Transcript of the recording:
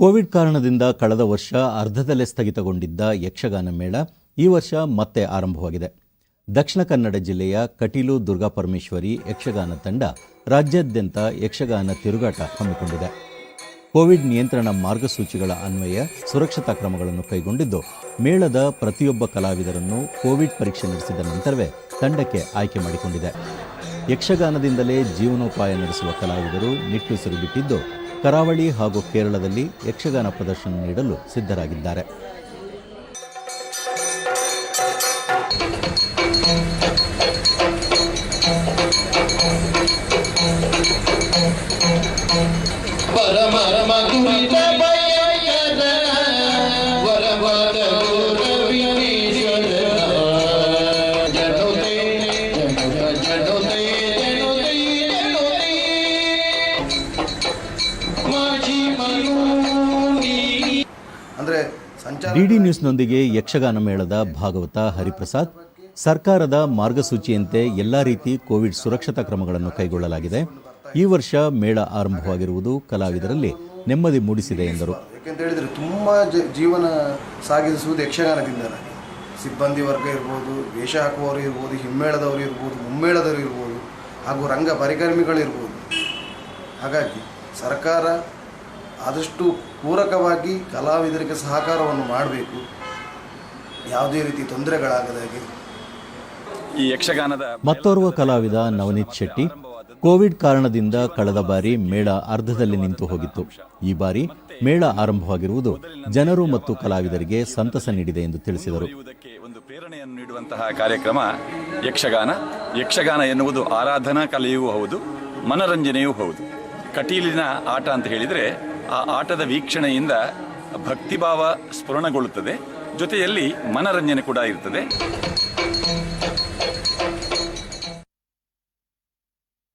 Covid ಕಾರಣದಿಂದ ಕಳೆದ ವರ್ಷ ಅರ್ಧದಲ್ಲೇ ಸ್ಥಗಿತಗೊಂಡಿದ್ದ ಯಕ್ಷಗಾನ ಮೇಳ ಈ ವರ್ಷ ಮತ್ತೆ ಆರಂಭವಾಗಿದೆ. ದಕ್ಷಿಣ ಕನ್ನಡ ಜಿಲ್ಲೆಯ ಕಟೀಲು ದುರ್ಗಾಪರಮೇಶ್ವರಿ ಯಕ್ಷಗಾನ ತಂಡ ರಾಜ್ಯಾದ್ಯಂತ ಯಕ್ಷಗಾನ ತಿರುಗಾಟ ಹಮ್ಮಿಕೊಂಡಿದೆ. ಕೋವಿಡ್ ನಿಯಂತ್ರಣ ಮಾರ್ಗಸೂಚಿಗಳ ಅನ್ವಯ, ಸುರಕ್ಷತಾ ಕ್ರಮಗಳನ್ನು ಕೈಗೊಂಡಿದ್ದು ಮೇಳದ ಪ್ರತಿಯೊಬ್ಬ ಕಲಾವಿದರನ್ನು ಕೋವಿಡ್ ಪರೀಕ್ಷೆ ನಡೆಸಿದ ನಂತರವೇ ತಂಡಕ್ಕೆ ಆಯ್ಕೆ ಮಾಡಿಕೊಂಡಿದೆ. ಯಕ್ಷಗಾನದಿಂದಲೇ ಜೀವನೋಪಾಯ ನಡೆಸುವ ಕಲಾವಿದರು ನಿಟ್ಟುಸಿರು ಬಿಟ್ಟಿದ್ದು ಕರಾವಳಿ ಹಾಗೂ ಕೇರಳದಲ್ಲಿ ಯಕ್ಷಗಾನ ಪ್ರದರ್ಶನ ನೀಡಲು ಸಿದ್ಧರಾಗಿದ್ದಾರೆ. ಪರಮ ಅಂದರೆ ಸಂಚಾರ ಡಿಡಿ ನ್ಯೂಸ್ನೊಂದಿಗೆ ಯಕ್ಷಗಾನ ಮೇಳದ ಭಾಗವತ ಹರಿಪ್ರಸಾದ್. ಸರ್ಕಾರದ ಮಾರ್ಗಸೂಚಿಯಂತೆ ಎಲ್ಲ ರೀತಿ ಕೋವಿಡ್ ಸುರಕ್ಷತಾ ಕ್ರಮಗಳನ್ನು ಕೈಗೊಳ್ಳಲಾಗಿದೆ. ಈ ವರ್ಷ ಮೇಳ ಆರಂಭವಾಗಿರುವುದು ಕಲಾವಿದರಲ್ಲಿ ನೆಮ್ಮದಿ ಮೂಡಿಸಿದೆ ಎಂದರು. ಯಾಕೆಂತ ಹೇಳಿದರೆ ತುಂಬ ಜೀವನ ಸಾಗಿಸುವುದು ಯಕ್ಷಗಾನದಿಂದ. ಸಿಬ್ಬಂದಿ ವರ್ಗ ಇರ್ಬೋದು ವೇಷ ಹಾಕುವವರು ಇರ್ಬೋದು ಹಿಮ್ಮೇಳದವರು ಇರ್ಬೋದು ಮುಮ್ಮೇಳದವರು ಇರ್ಬೋದು ಹಾಗೂ ರಂಗ ಪರಿಕರ್ಮಿಗಳಿರ್ಬೋದು ಹಾಗಾಗಿ ಸರ್ಕಾರ ಆದಷ್ಟು ಪೂರಕವಾಗಿ ಕಲಾವಿದರಿಗೆ ಸಹಕಾರವನ್ನು ಮಾಡಬೇಕು. ಯಾವುದೇ ರೀತಿ ತೊಂದರೆಗಳಾಗದಾಗೆ ಈ ಯಕ್ಷಗಾನದ ಮತ್ತೋರ್ವ ಕಲಾವಿದ ನವನೀತ್ ಶೆಟ್ಟಿ ಕೋವಿಡ್ ಕಾರಣದಿಂದ ಕಳೆದ ಬಾರಿ ಮೇಳ ಅರ್ಧದಲ್ಲಿ ನಿಂತು ಹೋಗಿತ್ತು. ಈ ಬಾರಿ ಮೇಳ ಆರಂಭವಾಗಿರುವುದು ಜನರು ಮತ್ತು ಕಲಾವಿದರಿಗೆ ಸಂತಸ ನೀಡಿದೆ ಎಂದು ತಿಳಿಸಿದರು. ಒಂದು ಪ್ರೇರಣೆಯನ್ನು ನೀಡುವಂತಹ ಕಾರ್ಯಕ್ರಮ ಯಕ್ಷಗಾನ. ಯಕ್ಷಗಾನ ಎನ್ನುವುದು ಆರಾಧನಾ ಕಲೆಯೂ ಹೌದು ಮನರಂಜನೆಯೂ ಹೌದು. ಕಟೀಲಿನ ಆಟ ಅಂತ ಹೇಳಿದರೆ ಆ ಆಟದ ವೀಕ್ಷಣೆಯಿಂದ ಭಕ್ತಿಭಾವ ಸ್ಫುರಣಗೊಳ್ಳುತ್ತದೆ. ಜೊತೆಯಲ್ಲಿ ಮನರಂಜನೆ ಕೂಡ ಇರ್ತದೆ.